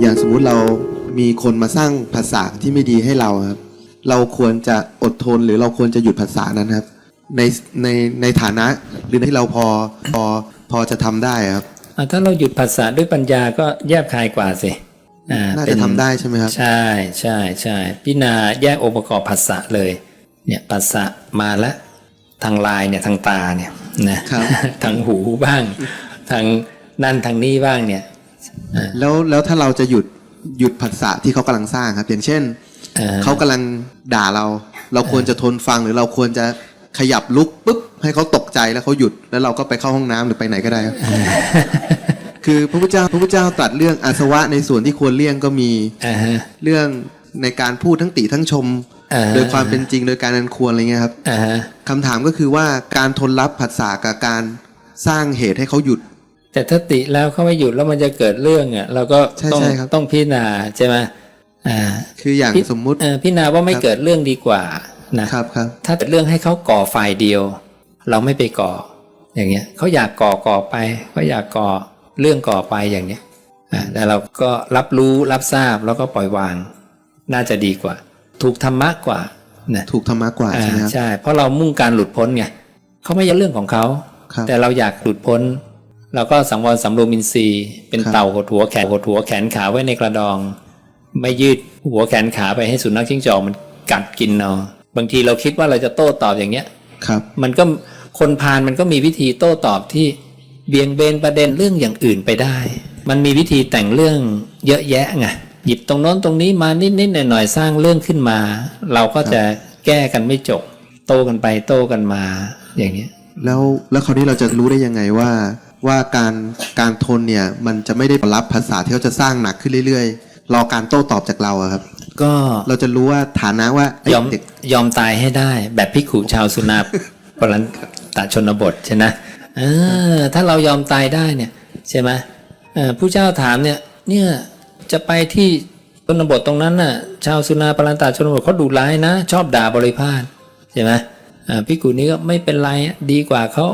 อย่างสมมุติเรามีคนมาสร้างภาษาที่ไม่ดีให้เราครับ เราควรจะอดทนหรือเราควรจะหยุดภาษานั้นครับ ในในในฐานะหรือที่เราพอพอพอจะทำได้ครับอะถ้าเราหยุดภาษาด้วยปัญญาก็แยบคายกว่าสิอ่น่าเป็จะทำได้ใช่ไหมครับใช่ใช่ใช่พิจารณาแยกองค์ประกอบภาษาเลย เนี่ยภาษามาแล้วทางลายเนี่ยทางตาเนี่ยนะครับทางหูบ้าง ทางนั่นทางนี้บ้างเนี่ย แล้วแล้วถ้าเราจะหยุดหยุดภาษาที่เขากำลังสร้างครับ อย่างเช่นอ่าเขากำลังด่าเรา เราควรจะทนฟังหรือเราควรจะขยับลุกปุ๊บให้เขาตกใจแล้วเขาหยุดแล้วเราก็ไปเข้าห้องน้ำหรือไปไหนก็ได้ครับคือพระพุทธเจ้าพระพุทธเจ้าตรัสเรื่องอาสวะในส่วนที่ควรเลี่ยงก็มีอ่าฮะเรื่องในการพูดทั้งติทั้งชมอ่าโดยความเป็นจริงโดยการอันควรอะไรเงี้ยครับอ่าฮะคำถามก็คือว่าการทนรับผัสสะกับการสร้างเหตุให้เขาหยุด แต่ถ้าติแล้วเขาไม่หยุดแล้วมันจะเกิดเรื่องอะเราก็ใช่ต้องใช่ครับต้องพิจารณาใช่ไหมอ่า คืออย่างพิสมมุติเออพิจารณาว่าไม่ครับเกิดเรื่องดีกว่านะครับครับ ถ้าเกิดเรื่องให้เขาก่อฝ่ายเดียว เราไม่ไปก่อ อย่างเงี้ยเขาอยากก่อก่อไปเขาอยากก่อเรื่องก่อไปอย่างเนี้ยอ่าแต่เราก็รับรู้รับทราบแล้วก็ปล่อยวาง น่าจะดีกว่า ถูกธรรมะกว่านะถูกธรรมะกว่าอ่าใช่ไหมครับใช่เพราะเรามุ่งการหลุดพ้นไงเขาไม่ใช่เรื่องของเขาครับแต่เราอยากหลุดพ้น เราก็สังวรสำรวมอินทรีย์ เป็นครับเต่าหดหัวแขนหดหัวแขนขาไว้ในกระดอง ไม่ยืดหัวแขนขาไปให้สุนัขจิ้งจอกมันกัดกินเอาบางทีเราคิดว่าเราจะโต้ตอบอย่างเงี้ยครับ มันก็คนพาลมันก็มีวิธีโต้ตอบที่เบี่ยงเบนประเด็นเรื่องอย่างอื่นไปได้ มันมีวิธีแต่งเรื่องเยอะแยะไงหยิบตรงโน้นตรงนี้มานิดๆหน่อยๆสร้างเรื่องขึ้นมา เราก็จะแก้กันไม่จบ โต้กันไปโต้กันมาอย่างเนี้ยแล้วแล้วคราวนี้เราจะรู้ได้ยังไงว่า ว่าการการทนเนี่ยมันจะไม่ได้รับภาษาที่เขาจะสร้างหนักขึ้นเรื่อยๆ รอการโต้ตอบจากเราอะครับ ก็เราจะรู้ว่าฐานะว่าเอ้ยยอมเด็กยอมตายให้ได้ แบบพิกขุชาวสุนาปรันตชนบทใช่ไหมเออถ้าเรายอมตายได้เนี่ยใช่ไหมเออผู้เจ้าถามเนี่ยเนี่ยจะไปที่ชนบทตรงนั้นน่ะชาวสุนาปรันตชนบทเขาดุร้ายนะ ชอบด่าบริพาทใช่ไหมอ่าพิกขุนี้ก็ไม่เป็นไรอะดีกว่าเขา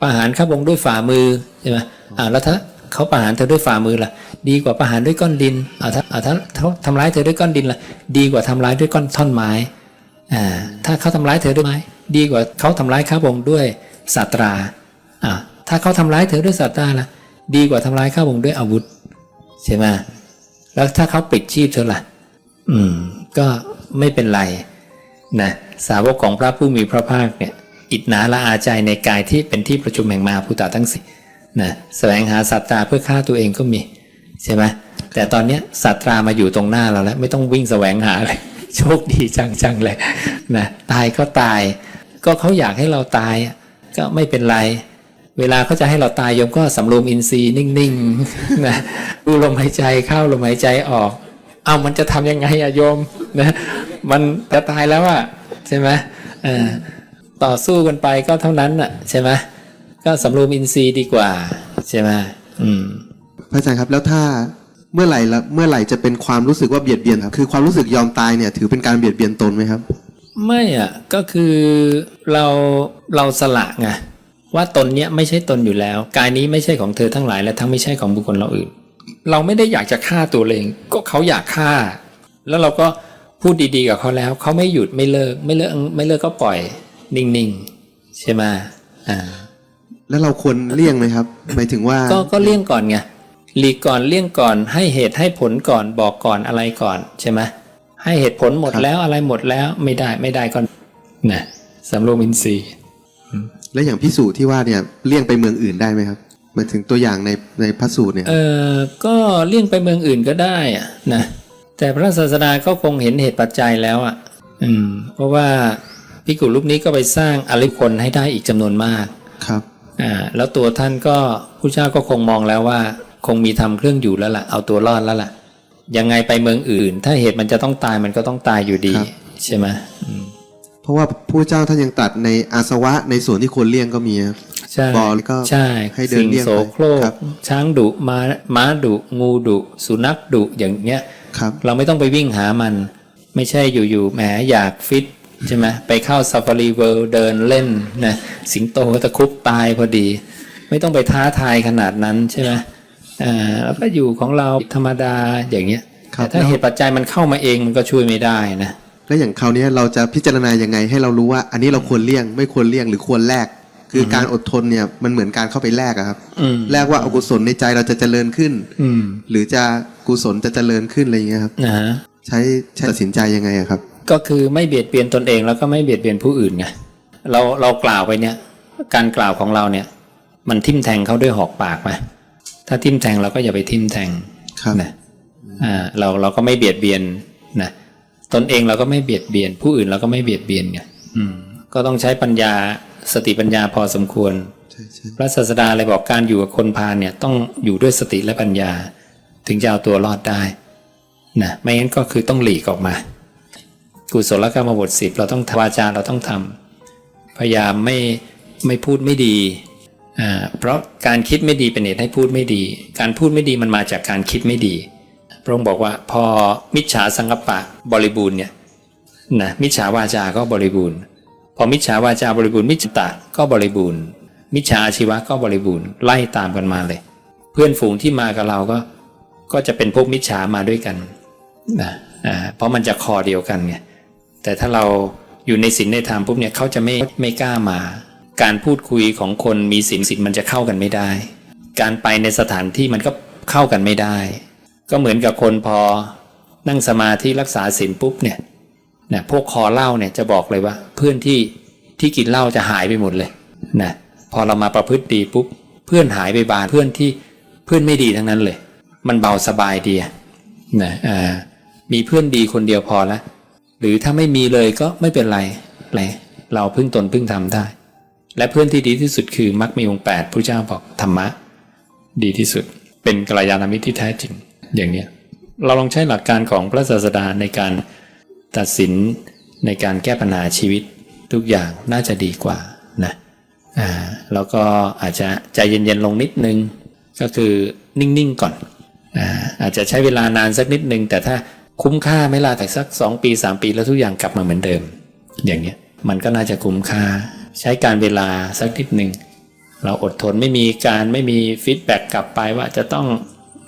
ประหารข้าพงด้วยฝ่ามือใช่ไหมอ่าแล้วถ้าเขาประหารเธอด้วยฝ่ามือล่ะ ดีกว่าประหารด้วยก้อนดินอ่าถ้าอ่าถ้าเขาทำร้ายเธอด้วยก้อนดินล่ะ ดีกว่าทำร้ายด้วยก้อนท่อนไม้อ่าถ้าเขาทำร้ายเธอด้วยไม้ดีกว่าเขาทำร้ายข้าพงด้วยสัตราอ่าถ้าเขาทำร้ายเธอด้วยสัตราล่ะ ดีกว่าทำร้ายข้าพงด้วยอาวุธใช่ไหมแล้วถ้าเขาปิดชีพเธอล่ะ อืม ก็ไม่เป็นไรนะสาวกของพระผู้มีพระภาคเนี่ย อิจนาละอาใจในกายที่เป็นที่ประชุมแห่งมาพุตตาทั้งสี่นะแสวงหาสัตราเพื่อฆ่าตัวเองก็มีใช่ไหมแต่ตอนเนี้ยสัตรามาอยู่ตรงหน้าเราแล้ว ไม่ต้องวิ่งแสวงหาเลยโชคดีจังๆเลยนะตายก็ตาย ก็เขาอยากให้เราตายก็ไม่เป็นไร เวลาเขาจะให้เราตายโยมก็สำรวมอินทรีย์นิ่งๆนะดูลมหายใจเข้าลมหายใจออก เอามันจะทำยังไงอะโยมนะมันจะตายแล้วอะใช่ไหมเออ ต่อสู้กันไปก็เท่านั้นอะใช่ไหมก็สำรวมอินทรีย์ดีกว่า ใช่ไหมอืมพระอาจารย์ครับแล้วถ้าเมื่อไหร่ละเมื่อไหร่จะเป็นความรู้สึกว่าเบียดเบียนครับคือความรู้สึกยอมตายเนี่ยถือเป็นการเบียดเบียนตนไหมครับ ไม่อะก็คือเราเราสละไงว่าตนเนี้ยไม่ใช่ตนอยู่แล้ว กายนี้ไม่ใช่ของเธอทั้งหลายและทั้งไม่ใช่ของบุคคลเราอื่น เราไม่ได้อยากจะฆ่าตัวเอง ก็เขาอยากฆ่า แล้วเราก็พูดดีๆกับเขาแล้ว เขาไม่หยุดไม่เลิกไม่เลิกไม่เลิกก็ปล่อย นิ่งๆ ใช่ไหมอ่าแล้วเราควรเลี่ยงไหมครับ หมายถึงว่า ก็ก็เลี่ยงก่อนไงหลีกก่อนเลี่ยงก่อน ให้เหตุให้ผลก่อนบอกก่อนอะไรก่อนใช่ไหมให้เหตุผลหมดครับแล้วอะไรหมดแล้วไม่ได้ไม่ได้ก่อนนะสำรวมอินทรีย์แล้วอย่างพิสูจน์ที่ว่าเนี่ยเลี่ยงไปเมืองอื่นได้ไหมครับหมายถึงตัวอย่างในในพระสูตรเนี่ยเออก็เลี่ยงไปเมืองอื่นก็ได้อะนะแต่พระศาสดาก็คงเห็นเหตุปัจจัยแล้วอะ อืม เพราะว่า พิกุรูปนี้ก็ไปสร้างอริคนให้ได้อีกจำนวนมากครับอ่าแล้วตัวท่านก็ผู้เจ้าก็คงมองแล้วว่า คงมีทำเครื่องอยู่แล้วล่ะเอาตัวรอดแล้วล่ะยังไงไปเมืองอื่น ถ้าเหตุมันจะต้องตายมันก็ต้องตายอยู่ดีครับใช่ไหมอืมเพราะว่าผู้เจ้าท่านยังตรัดในอาสวะในส่วนที่ควรเลี่ยงก็มีครับใช่บอกแล้วก็ใช่ให้เดินสิ่งเลี่ยงโสไปโครกครับช้างดุม้าม้าดุงูดุสุนัขดุอย่างเงี้ยครับ เราไม่ต้องไปวิ่งหามัน ไม่ใช่อยู่ๆแหมอยากฟิต ใช่ไหมไปเข้าซ a ฟ a รีเวิลด์เดินเล่นนะสิงโตก็ตะครุบตายพอดี ไม่ต้องไปท้าทายขนาดนั้นใช่ไหมอ่าแล้วก็อยู่ของเราธรรมดาอย่างเงี้ยครับแต่ถ้าเหตุปัจจัยมันเข้ามาเองมันก็ช่วยไม่ได้นะแล้วอย่างคราวเนี้ยเราจะพิจารณายังไงให้เรารู้ว่า อันนี้เราควรเลี่ยง ไม่ควรเลี่ยงหรือควรแลกคือการอดทนเนี่ยมันเหมือนการเข้าไปแลกอะครับอืมแลกว่าอกุศลในใจเราจะเจริญขึ้นอืมหรือจะกุศลจะเจริญขึ้นอะไรอย่างเงี้ยครับนะฮะใช้ใช้ตัดสินใจยังไงอะครับ ก็คือไม่เบียดเบียนตนเองแล้วก็ไม่เบียดเบียนผู้อื่นไงเราเรากล่าวไปเนี่ย การกล่าวของเราเนี่ย มันทิ่มแทงเขาด้วยหอกปากไหมถ้าทิ่มแทงเราก็อย่าไปทิ่มแทงครับนะอ่าเราเราก็ไม่เบียดเบียนนะตนเองเราก็ไม่เบียดเบียน ผู้อื่นเราก็ไม่เบียดเบียนไงอืม ก็ต้องใช้ปัญญาสติปัญญาพอสมควรใช่ใช่พระศาสดาเลยบอกการอยู่กับคนพาลเนี่ย ต้องอยู่ด้วยสติและปัญญา ถึงจะเอาตัวรอดได้นะไม่งั้นก็คือต้องหลีกออกมา กุศลกรรมบทสิบเราต้องวาจาเราต้องทำพยายามไม่ไม่พูดไม่ดีอ่าเพราะการคิดไม่ดีเป็นเหตุให้พูดไม่ดี การพูดไม่ดีมันมาจากการคิดไม่ดี พระองค์บอกว่าพอมิจฉาสังกปะบริบูรณ์เนี่ยนะมิจฉาวาจาก็บริบูรณ์ พอมิจฉาวาจาบริบูรณ์มิจฉาตะก็บริบูรณ์ มิจฉาอาชีวะก็บริบูรณ์ไล่ตามกันมาเลย เพื่อนฝูงที่มากับเราก็ก็จะเป็นพวกมิจฉามาด้วยกันนะอ่าเพราะมันจะคอเดียวกันไง แต่ถ้าเราอยู่ในศีลในธรรมปุ๊บเนี่ยเขาจะไม่ไม่กล้ามา การพูดคุยของคนมีศีลศีลมันจะเข้ากันไม่ได้ การไปในสถานที่มันก็เข้ากันไม่ได้ ก็เหมือนกับคนพอนั่งสมาธิรักษาศีลปุ๊บเนี่ยนะพวกคอเหล้าเนี่ยจะบอกเลยว่า เพื่อนที่ที่กินเหล้าจะหายไปหมดเลยนะพอเรามาประพฤติดีปุ๊บเพื่อนหายไปบานเพื่อนที่เพื่อนไม่ดีทั้งนั้นเลย มันเบาสบายดีนะอ่ามีเพื่อนดีคนเดียวพอละ หรือถ้าไม่มีเลยก็ไม่เป็นไรไรเราพึ่งตนพึ่งทำได้ และเพื่อนที่ดีที่สุดคือมรรคมีองค์แปดพระเจ้าบอกธรรมะ ดีที่สุด เป็นกัลยาณมิตรที่แท้จริง อย่างเนี้ยเราลองใช้หลักการของพระศาสดาในการตัดสินในการแก้ปัญหาชีวิตทุกอย่างน่าจะดีกว่านะอ่าแล้วก็อาจจะใจเย็นๆลงนิดนึง ก็คือนิ่งๆก่อนอ่าอาจจะใช้เวลานานสักนิดนึง แต่ถ้า คุ้มค่าไหมล่ะแต่สัก 2 ปี 3 ปีแล้วทุกอย่างกลับมาเหมือนเดิม อย่างเนี้ยมันก็น่าจะคุ้มค่า ใช้การเวลาสักนิดหนึ่งเราอดทนไม่มีการไม่มีฟีดแบ็กกลับไปว่าจะต้อง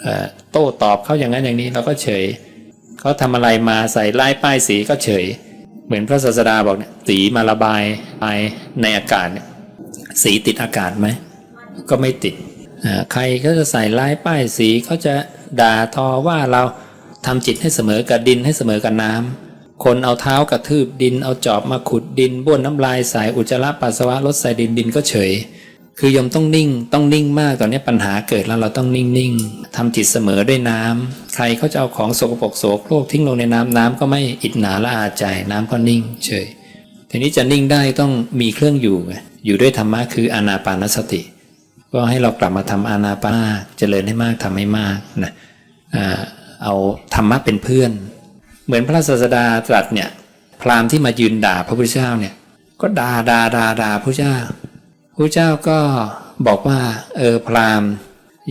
อโต้ตอบเขาอย่างนั้นอย่างนี้เราก็เฉยเขาทำอะไรมาใส่ลายป้ายสีก็เฉย เหมือนพระศาสดาบอกเนี่ยสีมาระบายไปในอากาศเนี่ยสีติดอากาศไหมก็ไม่ติดใครก็จะใส่ลายป้ายสีเขาจะด่าทอว่าเรา ทำจิตให้เสมอกับดินให้เสมอกับน้ำ คนเอาเท้ากระทืบดินเอาจอบมาขุดดินบ้วนน้ำลายใส่อุจจาระปัสสาวะลดใส่ดินดินก็เฉย คือยมต้องนิ่งต้องนิ่งมากตอนนี้ปัญหาเกิดแล้วเราต้องนิ่งนิ่งทำจิตเสมอด้วยน้ำใครเขาจะเอาของสกปรกโสโครกทิ้งลงในน้ำน้ำก็ไม่อิดหนาละอาใจน้ำก็นิ่ง เฉยทีนี้จะนิ่งได้ต้องมีเครื่องอยู่ อยู่ด้วยธรรมะคืออานาปานสติ ก็ให้เรากลับมาทำอานาปานเจริญให้มากทำให้มากนะอ่า เอาธรรมะเป็นเพื่อน เหมือนพระศาสดาตรัสเนี่ยพราหมณ์ที่มายืนด่าพระพุทธเจ้าเนี่ยก็ด่าด่าด่าด่าพระเจ้าพระเจ้าก็บอกว่า เออพราหมณ์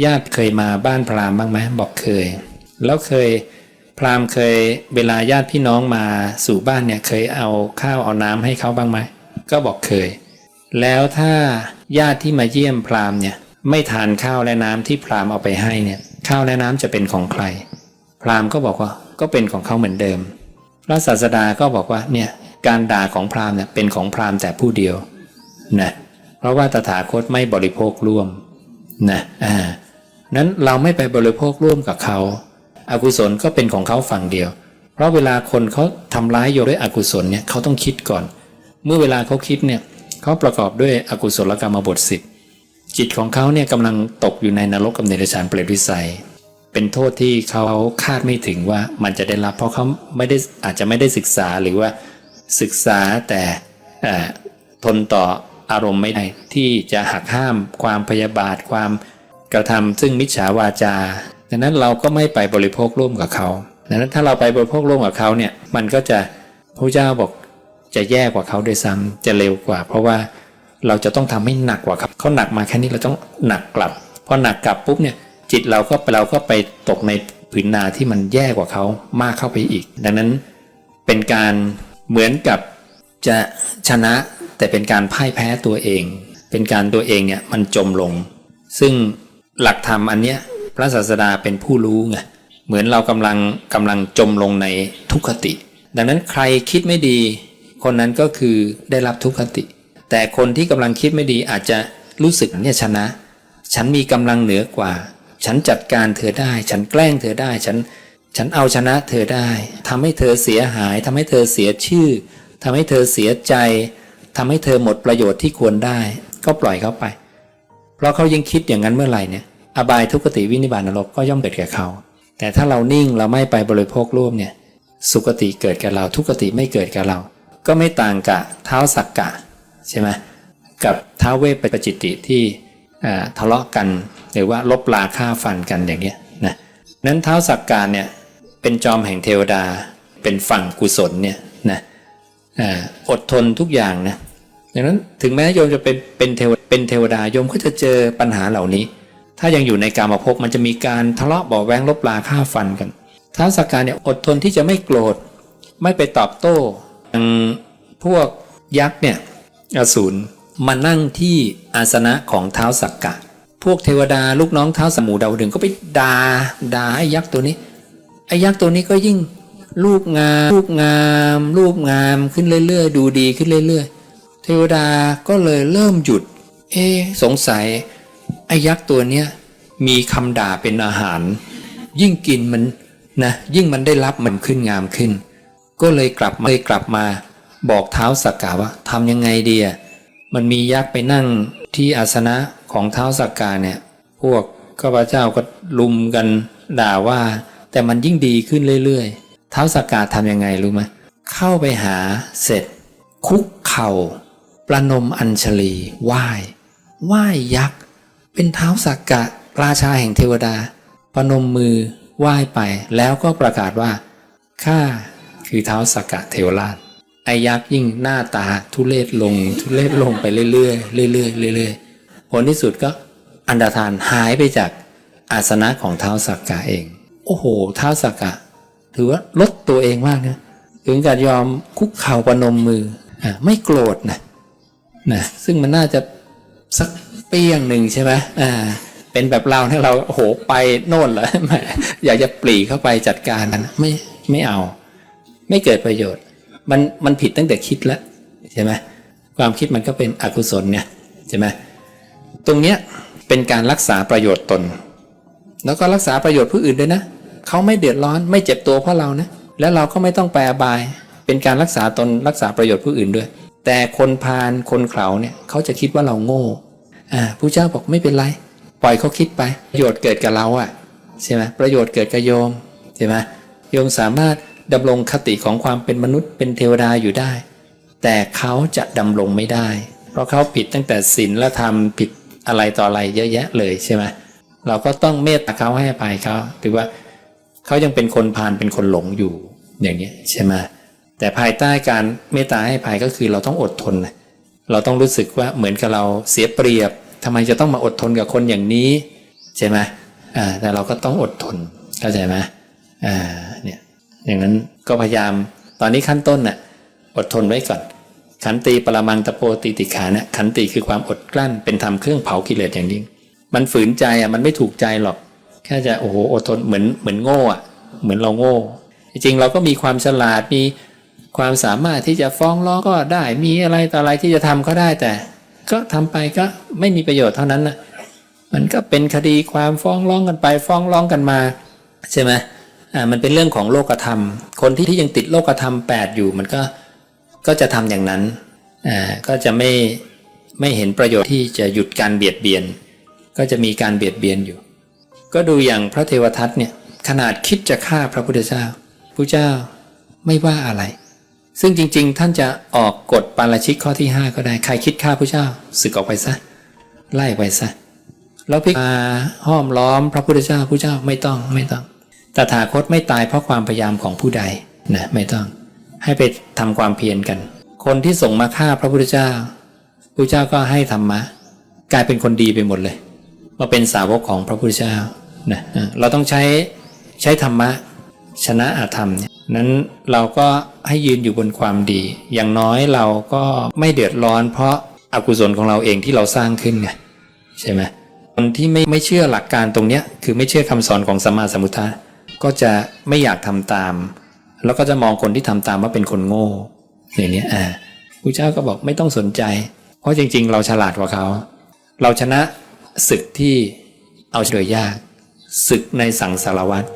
ญาติเคยมาบ้านพราหมณ์บ้างไหมบอกเคย แล้วเคยพราหมณ์เคยเวลาญาติพี่น้องมาสู่บ้านเนี่ยเคยเอาข้าวเอาน้ำให้เขาบ้างไหมก็บอกเคย แล้วถ้าญาติที่มาเยี่ยมพราหมณ์เนี่ยไม่ทานข้าวและน้ำที่พราหมณ์เอาไปให้เนี่ยข้าวและน้ำจะเป็นของใคร พราหมณ์ก็บอกว่าก็เป็นของเขาเหมือนเดิม พระศาสดาก็บอกว่าเนี่ยการด่าของพราหมณ์เนี่ยเป็นของพราหมณ์แต่ผู้เดียวนะเพราะว่าตถาคตไม่บริโภคร่วมนะอ่านั้นเราไม่ไปบริโภคร่วมกับเขาอากุศลก็เป็นของเขาฝั่งเดียว เพราะเวลาคนเขาทำร้ายโยด้วยอกุศลเนี่ยเขาต้องคิดก่อน เมื่อเวลาเขาคิดเนี่ยเขาประกอบด้วยอกุศลกรรมบทสิบจิตของเขาเนี่ยกำลังตกอยู่ในนรกกับเนรชานเปรตวิสัย เป็นโทษที่เขาคาดไม่ถึงว่ามันจะได้รับ เพราะเขาไม่ได้อาจจะไม่ได้ศึกษาหรือว่าศึกษาแต่ทนต่ออารมณ์ไม่ได้ที่จะหักห้ามความพยาบาทความกระทำซึ่งมิจฉาวาจาดังนั้นเราก็ไม่ไปบริโภคร่วมกับเขาดังนั้นถ้าเราไปบริโภคร่วมกับเขาเนี่ยมันก็จะพระเจ้าบอกจะแย่กว่าเขาด้วยซ้ำจะเร็วกว่า เพราะว่าเราจะต้องทำให้หนักกว่าครับเขาหนักมาแค่นี้เราต้องหนักกลับพอหนักกลับปุ๊บเนี่ย จิตเราก็เราก็ไปตกในผืนนาที่มันแย่กว่าเขามากเข้าไปอีก ดังนั้นเป็นการเหมือนกับจะชนะแต่เป็นการพ่ายแพ้ตัวเอง เป็นการตัวเองเนี่ยมันจมลง ซึ่งหลักธรรมอันเนี้ยพระศาสดาเป็นผู้รู้ไงเหมือนเรากำลังกำลังจมลงในทุกขติ ดังนั้นใครคิดไม่ดี คนนั้นก็คือได้รับทุกขติ แต่คนที่กำลังคิดไม่ดีอาจจะรู้สึกเนี่ยชนะ ฉันมีกำลังเหนือกว่า ฉันจัดการเธอได้ ฉันแกล้งเธอได้ ฉัน ฉันเอาชนะเธอได้ทำให้เธอเสียหายทำให้เธอเสียชื่อทำให้เธอเสียใจทำให้เธอหมดประโยชน์ที่ควรได้ ก็ปล่อยเขาไป เพราะเขายังคิดอย่างนั้นเมื่อไหร่เนี่ย อบายทุกขติวินิบาตนรกก็ย่อมเกิดแก่เขา แต่ถ้าเรานิ่งเราไม่ไปบริโภคร่วมเนี่ย สุคติเกิดแกับเรา ทุกขติไม่เกิดแกับเรา ก็ไม่ต่างกับเท้าสักกะใช่ไหมกับท้าเวปปจิติที่อ่าทะเลาะกัน หรือว่าลบลาฆ่าฟันกันอย่างเงี้ยนะนั้นเท้าสักกะเนี่ยเป็นจอมแห่งเทวดา เป็นฝั่งกุศลเนี่ยนะอดทนทุกอย่างนะดังนั้นถึงแม้โยมจะเป็นเป็นเทวเป็นเทวดาโยมก็จะเจอปัญหาเหล่านี้ ถ้ายังอยู่ในกามภพมันจะมีการทะเลาะเบาแวงลบลาฆ่าฟันกันท้าวสักกะเนี่ยอดทนที่จะไม่โกรธ ไม่ไปตอบโต้อย่างพวกยักษ์เนี่ยอสูรมานั่งที่อาสนะของเท้าสักกะ พวกเทวดาลูกน้องเท้าสมูดาวดึงก็ไปดา่าด่าไอ้ยักษ์ตัวนี้ ไอ้ยักษ์ตัวนี้ก็ยิ่งรูปงามรูปงามรูปงามขึ้นเรื่อยๆ ดูดีขึ้นเรื่อยๆ เทวดาก็เลยเริ่มหยุด เอ๊สงสัยไอ้ยักษ์ตัวเนี้ยมีคำด่าเป็นอาหาร ยิ่งกินมันนะยิ่งมันได้รับมันขึ้นงามขึ้น ก็เลยกลับมาเลยกลับมาบอกเท้าสักกะว่าทำยังไงดีอะมันมียักษ์ไปนั่งที่อาสนะ ของเท้าสักกะเนี่ย พวกข้าพเจ้าก็ลุมกันด่าว่า แต่มันยิ่งดีขึ้นเรื่อยๆ เท้าสักกะทำยังไงรู้ไหมเข้าไปหาเสร็จ คุกเข่า ประนมอัญชลีไหว้ไหว้ยักษ์ เป็นเท้าสักกะราชาแห่งเทวดา ประนมมือไหว้ไปแล้วก็ประกาศว่าข้าคือเท้าสักกะเทวราชไอยักษ์ยิ่งหน้าตาทุเลศลง ทุเลศลงไปเรื่อยๆเรื่อยๆเรื่อยๆ ผลที่สุดก็อันดาทานหายไปจากอาสนะของเท้าสักกะเอง โอ้โหเท้าสักกะ ถือว่าลดตัวเองมากนะถึงกับยอมคุกเข่าประนมมืออะไม่โกรธนะนะซึ่งมันน่าจะสักเปี้ยงหนึ่งใช่ไหมอ่าเป็นแบบเราเนี่ยเราโอ้โหไปโน่นเลยแหมอยากจะปลีเข้าไปจัดการมันไม่ไม่เอา ไม่เกิดประโยชน์ มันมันผิดตั้งแต่คิดแล้วใช่ไหมความคิดมันก็เป็นอกุศลเนี่ยใช่ไหม ตรงเนี้ยเป็นการรักษาประโยชน์ตน แล้วก็รักษาประโยชน์ผู้อื่นด้วยนะเขาไม่เดือดร้อนไม่เจ็บตัวเพราะเรานะแล้วเราก็ไม่ต้องไปอบาย เป็นการรักษาตนรักษาประโยชน์ผู้อื่นด้วย แต่คนพาลคนเขาเนี่ยเขาจะคิดว่าเราโง่อ่าผู้เจ้าบอกไม่เป็นไร ปล่อยเขาคิดไป ประโยชน์เกิดกับเราอะ่ะใช่ไหมประโยชน์เกิดกับโยมใช่ไหมโยมสามารถดำรงคติของความเป็นมนุษย์เป็นเทวดาอยู่ได้ แต่เขาจะดำรงไม่ได้ เพราะเขาผิดตั้งแต่ศีลและธรรมผิด อะไรต่ออะไรเยอะแยะเลยใช่ไหมเราก็ต้องเมตตาเขาให้ภัยเขาถือว่าเขายังเป็นคนพาลเป็นคนหลงอยู่อย่างนี้ใช่ไหมแต่ภายใต้การเมตตาให้ภัยก็คือเราต้องอดทน เราต้องรู้สึกว่าเหมือนกับเราเสียเปรียบทำไมจะต้องมาอดทนกับคนอย่างนี้ใช่ไหมอ่าแต่เราก็ต้องอดทนเข้าใจไหมอ่าเนี่ยอย่างนั้นก็พยายามตอนนี้ขั้นต้นน่ะอดทนไว้ก่อน ขันติปรมังตะโพติติขานะขันติคือความอดกลั้นเป็นธรรมเครื่องเผากิเลสอย่างยิ่ง มันฝืนใจอะมันไม่ถูกใจหรอก แค่จะโอ้โหอดทนเหมือนเหมือนโง่อะเหมือนเราโง่ จริงเราก็มีความฉลาดมีความสามารถที่จะฟ้องร้องก็ได้มีอะไรต่ออะไรที่จะทำก็ได้แต่ ก็ทำไปก็ไม่มีประโยชน์เท่านั้นนะมันก็เป็นคดีความฟ้องร้องกันไป ฟ้องร้องกันมาใช่ไหมอ่ามันเป็นเรื่องของโลกธรรม คนที่ที่ยังติดโลกธรรมแปดอยู่มันก็ ก็จะทำอย่างนั้นก็จะไม่ไม่เห็นประโยชน์ที่จะหยุดการเบียดเบียน ก็จะมีการเบียดเบียนอยู่ ก็ดูอย่างพระเทวทัตเนี่ยขนาดคิดจะฆ่าพระพุทธเจ้าพระเจ้าไม่ว่าอะไร ซึ่งจริง ๆ ท่านจะออกกฎปาราชิกข้อที่ 5 ก็ได้ใครคิดฆ่าพระเจ้าสึกออกไปซะไล่ไปซะแล้วพิกมาห้อมล้อมพระพุทธเจ้าพระเจ้าไม่ต้องไม่ต้องตถาคตไม่ตายเพราะความพยายามของผู้ใดนะไม่ต้อง ให้ไปทำความเพียรกัน คนที่ส่งมาฆ่าพระพุทธเจ้าพระเจ้าก็ให้ธรรมะ กลายเป็นคนดีไปหมดเลยมาเป็นสาวกของพระพุทธเจ้านะเราต้องใช้ใช้ธรรมะชนะอาธรรมเนี่ยนั้นเราก็ให้ยืนอยู่บนความดี อย่างน้อยเราก็ไม่เดือดร้อน เพราะอากุศลของเราเองที่เราสร้างขึ้นไงใช่ไหมคนที่ไม่ไม่เชื่อหลักการตรงเนี้ยคือไม่เชื่อคำสอนของสัมมาสัมพุทธะก็จะไม่อยากทำตาม แล้วก็จะมองคนที่ทำตามว่าเป็นคนโง่อย่างนี้อ่าพระเจ้าก็บอกไม่ต้องสนใจ เพราะจริง ๆ เราฉลาดกว่าเขา เราชนะศึกที่เอาเฉยยากศึกในสังสารวัตร